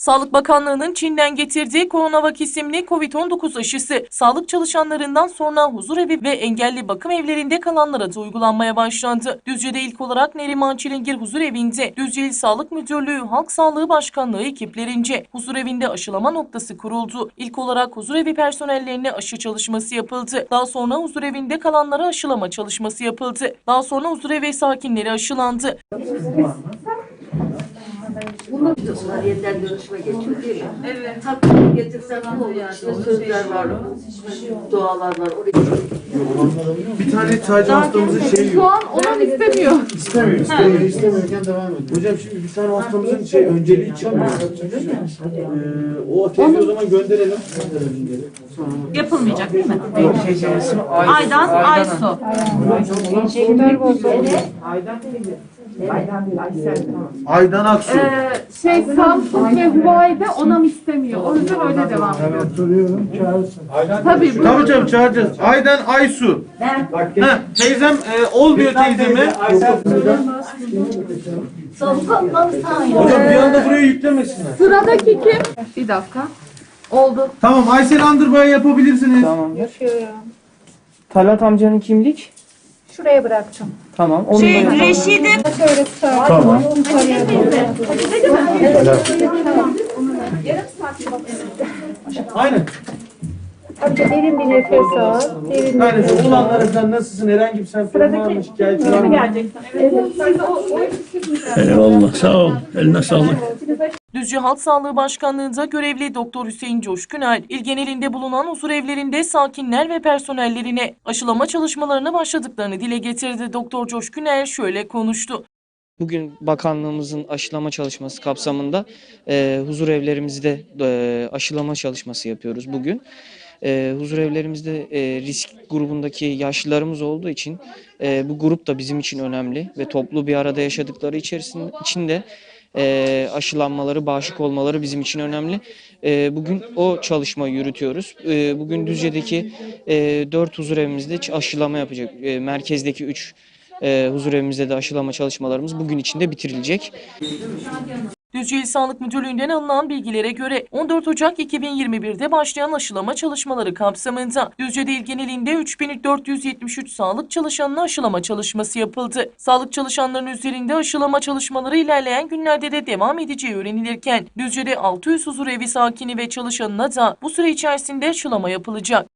Sağlık Bakanlığı'nın Çin'den getirdiği Coronavac isimli COVID-19 aşısı sağlık çalışanlarından sonra huzurevi ve engelli bakım evlerinde kalanlara da uygulanmaya başlandı. Düzce'de ilk olarak Neriman Çilingir Huzurevinde Düzce İl Sağlık Müdürlüğü Halk Sağlığı Başkanlığı ekiplerince huzurevinde aşılama noktası kuruldu. İlk olarak huzurevi personellerine aşı çalışması yapıldı. Daha sonra huzurevinde kalanlara aşılama çalışması yapıldı. Daha sonra huzurevi sakinleri aşılandı. Onlar yeniden görüşme geçiyor değil mi? Evet. Takvim getirsen ne olur işte sözler var, dualar var. Oraya Bir tane sadece hastamızın şeyi Şu yok. an olan istemiyor. İstemiyor, istemiyor, istemiyorken devam ediyor. Hocam şimdi bir tane hastamızın şey önceliği çıkmıyor. Ee, o teyze o zaman gönderelim. Yapılmayacak değil mi? Aydan Aysu. Aydan Aksu. Ee, şey Samsun ve Huawei'de onam istemiyor. O yüzden öyle devam ediyor. Tabii bu Tamam hocam çağıracağız. Aydan Aysu. Heh, teyzem e, olmuyor teyzeme. Hocam bir anda buraya yüklemesinler. sıradaki kim? Bir dakika. Oldu. Tamam Aysel Andırbay'ı yapabilirsiniz. Tamamdır. Talat amcanın kimlik? Şuraya bıraktım. Tamam. Onu Şey, da Reşide Şöyle tutar. Aynen. Önce derin bir nefes al. Derin Yani nefes al. olanlarınızdan nasılsın? Herhangi bir semptom var mı? Şikayetin var mı? Eyvallah sağ ol. Eline sağlık. Düzce Halk Sağlığı Başkanlığı'nda görevli Doktor Hüseyin Coşkunel, il genelinde bulunan huzur evlerinde sakinler ve personellerine aşılama çalışmalarına başladıklarını dile getirdi. Doktor Coşkunel şöyle konuştu. Bugün bakanlığımızın aşılama çalışması kapsamında e, huzur evlerimizde e, aşılama çalışması yapıyoruz bugün. E, huzur evlerimizde e, risk grubundaki yaşlılarımız olduğu için e, bu grup da bizim için önemli ve toplu bir arada yaşadıkları içerisinde içinde e, aşılanmaları, bağışık olmaları bizim için önemli. E, bugün o çalışmayı yürütüyoruz. E, bugün Düzce'deki e, 4 huzur evimizde ç- aşılama yapacak. E, merkezdeki 3 e, huzur evimizde de aşılama çalışmalarımız bugün içinde bitirilecek. Düzce Sağlık Müdürlüğü'nden alınan bilgilere göre 14 Ocak 2021'de başlayan aşılama çalışmaları kapsamında Düzce'de il genelinde 3473 sağlık çalışanına aşılama çalışması yapıldı. Sağlık çalışanlarının üzerinde aşılama çalışmaları ilerleyen günlerde de devam edeceği öğrenilirken Düzce'de 600 huzur evi sakini ve çalışanına da bu süre içerisinde aşılama yapılacak.